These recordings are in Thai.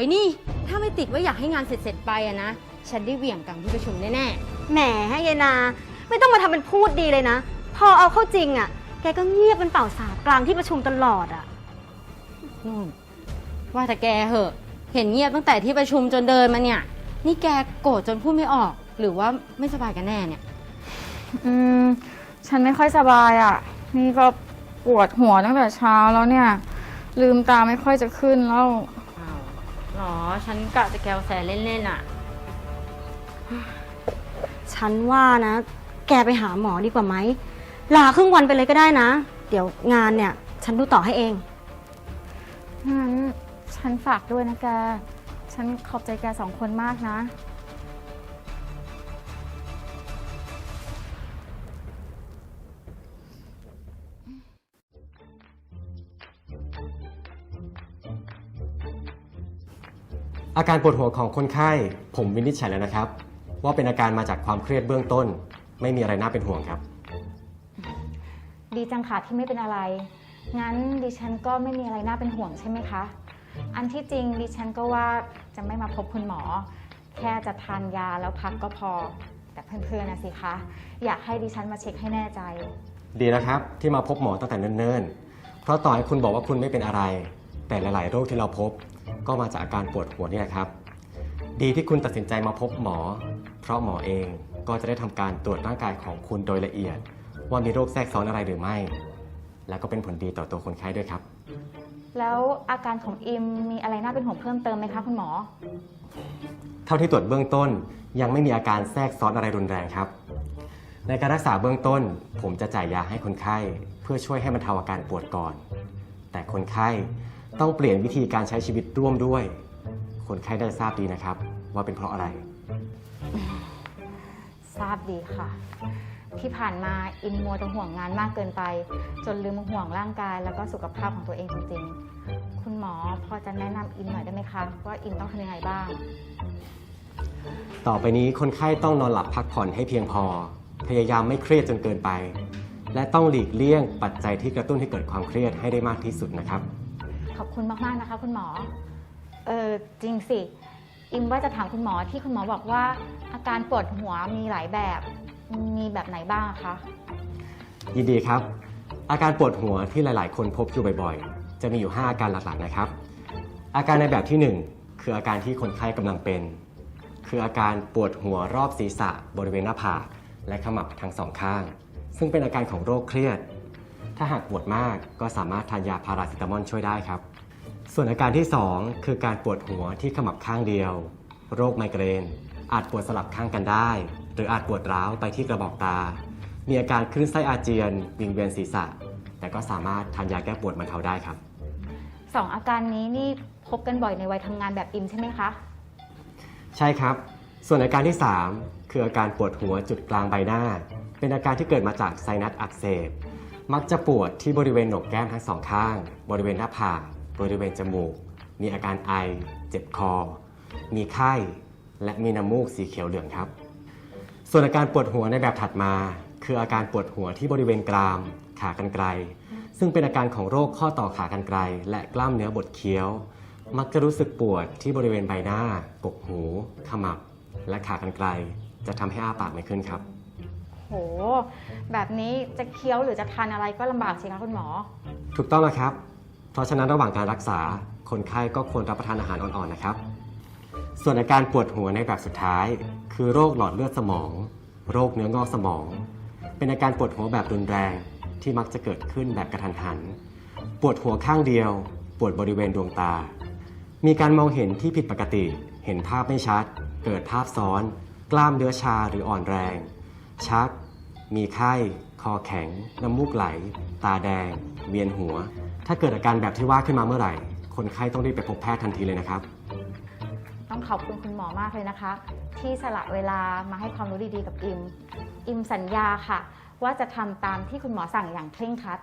ยนี่ ถ้าไม่ติดว่าอยากให้งานเสร็จๆไปอะนะ ฉันได้เหวี่ยงกลางที่ประชุมแน่แหมยายนา ไม่ต้องมาทำเป็นพูดดีเลยนะ พอเอาเข้าจริงอะแกก็เงียบเป็นเป่าสาบกลางที่ประชุมตลอดอะๆนู่นว่าแต่แกเหอะ เห็นเงียบตั้งแต่ที่ประชุมจนเดินมาเนี่ย นี่แกโกรธจนพูดไม่ออก หรือว่าไม่สบายกันแน่เนี่ย อืม ฉันไม่ค่อยสบายอะ่ะ นี่ก็ปวดหัวตั้งแต่เช้าแล้วเนี่ย ลืมตาไม่ค่อยจะขึ้นแล้วอ้าว หรอ ฉันกะจะแกวแซเล่นๆอะฉันว่านะ แกไปหาหมอดีกว่าไหม ลาครึ่งวันไปเลยก็ได้นะ เดี๋ยวงานเนี่ย ฉันดูต่อให้เอง งั้นฉันฝากด้วยนะแก ฉันขอบใจแกสองคนมากนะ อาการปวดหัวของคนไข้ ผมวินิจฉัยแล้วนะครับ ว่าเป็นอาการมาจากความเครียดเบื้องต้น ไม่มีอะไรน่าเป็นห่วงครับ ดีจังค่ะที่ไม่เป็นอะไร งั้นดิฉันก็ไม่มีอะไรน่าเป็นห่วงใช่ไหมคะ อันที่จริงดิฉันก็ว่าจะไม่มาพบคุณหมอ แค่จะทานยาแล้วพักก็พอ แต่เพื่อนๆนะสิคะ อยากให้ดิฉันมาเช็คให้แน่ใจ ดีนะครับ ที่มาพบหมอตั้งแต่เนิ่นๆ เพราะต่อให้คุณบอกว่าคุณไม่เป็นอะไร แต่หลาย ๆ โรคที่เราพบ ก็มาจากอาการปวดหัวเนี่ยครับ ดีที่คุณตัดสินใจมาพบหมอ เพราะหมอเองก็จะได้ทำการตรวจร่างกายของคุณโดยละเอียด ว่ามีโรคแทรกซ้อนอะไรหรือไม่ และก็เป็นผลดีต่อตัวคนไข้ด้วยครับ แล้วอาการของอิมมีอะไรน่าเป็นห่วงเพิ่มเติมไหมคะคุณหมอ เท่าที่ตรวจเบื้องต้นยังไม่มีอาการแทรกซ้อนอะไรรุนแรงครับ ในการรักษาเบื้องต้น ผมจะจ่ายยาให้คนไข้ เพื่อช่วยให้บรรเทาอาการปวดก่อน แต่คนไข้ ต้องเปลี่ยนวิธีการใช้ชีวิตร่วมด้วย คนไข้ได้ทราบดีนะครับ ว่าเป็นเพราะอะไร ทราบดีค่ะ ที่ผ่านมาอิมมัวแต่ห่วงงานมากเกินไป จนลืมห่วงร่างกายแล้วก็สุขภาพของตัวเองจริงๆ คุณหมอพอจะแนะนำอิมหน่อยได้ไหมคะ ว่าอิมต้องทำยังไงบ้าง ต่อไปนี้คนไข้ต้องนอนหลับพักผ่อนให้เพียงพอ พยายามไม่เครียดจนเกินไป และต้องหลีกเลี่ยงปัจจัยที่กระตุ้นให้เกิดความเครียดให้ได้มากที่สุดนะครับ ขอบคุณมาก ๆ นะคะ คุณหมอ เออจริงสิ อิมว่าจะถามคุณหมอที่คุณหมอบอกว่า อาการปวดหัวมีหลายแบบ มีแบบไหนบ้างอะคะ ยินดีครับ อาการปวดหัวที่หลาย ๆ คนพบอยู่บ่อย ๆ จะมีอยู่ 5 อาการหลัก ๆ นะครับ อาการในแบบที่ 1 คืออาการที่คนไข้กำลังเป็น คืออาการปวดหัวรอบศีรษะ บริเวณหน้าผากและขมับทั้งสองข้าง ซึ่งเป็นอาการของโรคเครียด ถ้าหากปวดมากก็สามารถทานยาพาราเซตามอลช่วยได้ครับ ส่วนอาการที่ 2 คือการปวดหัวที่ขมับข้างเดียว โรคไมเกรน อาจปวดสลับข้างกันได้ หรืออาจปวดร้าวไปที่กระบอกตา มีอาการคลื่นไส้อาเจียนวิงเวียนศีรษะ แต่ก็สามารถทานยาแก้ปวดบรรเทาได้ครับ สองอาการนี้นี่พบกันบ่อยในวัยทำงานแบบอิมใช่ไหมคะ ใช่ครับ ส่วนอาการที่ 3 คืออาการปวดหัวจุดกลางใบหน้า เป็นอาการที่เกิดมาจากไซนัสอักเสบ มักจะปวดที่บริเวณโหนกแก้มทั้งสองข้าง บริเวณหน้าผาก บริเวณจมูก มีอาการไอ เจ็บคอ มีไข้ และมีน้ำมูกสีเขียวเหลืองครับ ส่วนอาการปวดหัวในแบบถัดมา คืออาการปวดหัวที่บริเวณกราม ขากรรไกร ซึ่งเป็นอาการของโรคข้อต่อขากรรไกร และกล้ามเนื้อบดเคี้ยว มักจะรู้สึกปวดที่บริเวณใบหน้า กกหู ขมับ และขากรรไกร จะทำให้อ้าปากไม่ขึ้นครับ แบบนี้จะเคี้ยวหรือจะทานอะไรก็ลำบากสิคะคุณหมอ ถูกต้องแล้วครับ เพราะฉะนั้นระหว่างการรักษาคนไข้ก็ควรรับประทานอาหารอ่อนๆนะครับ ส่วนอาการปวดหัวในแบบสุดท้าย คือโรคหลอดเลือดสมอง โรคเนื้องอกสมอง เป็นอาการปวดหัวแบบรุนแรงที่มักจะเกิดขึ้นแบบกระทันหัน ปวดหัวข้างเดียว ปวดบริเวณดวงตา มีการมองเห็นที่ผิดปกติ เห็นภาพไม่ชัด เกิดภาพซ้อน กล้ามเนื้อชาหรืออ่อนแรง ชัก มีไข้ คอแข็ง น้ำมูกไหล ตาแดง เวียนหัว ถ้าเกิดอาการแบบที่ว่าขึ้นมาเมื่อไหร่ คนไข้ต้องรีบไปพบแพทย์ทันทีเลยนะครับ ต้องขอบคุณคุณหมอมากเลยนะคะ ที่สละเวลามาให้ความรู้ดีๆกับอิม อิมสัญญาค่ะ ว่าจะทำตามที่คุณหมอสั่งอย่างเคร่งครัด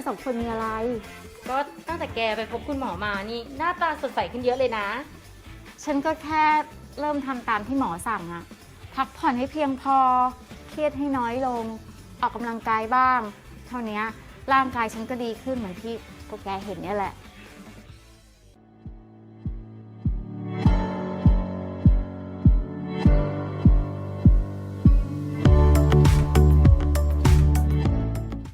กสองคนมีอะไร ก็ตั้งแต่แกไปพบคุณหมอมานี่ หน้าตาสดใสขึ้นเยอะเลยนะ ฉันก็แค่เริ่มทำตามที่หมอสั่งอะพักผ่อนให้เพียงพอ เครียดให้น้อยลง ออกกำลังกายบ้าง เท่านี้ร่างกายฉันก็ดีขึ้นเหมือนที่พวกแกเห็นเนี่ยแหละ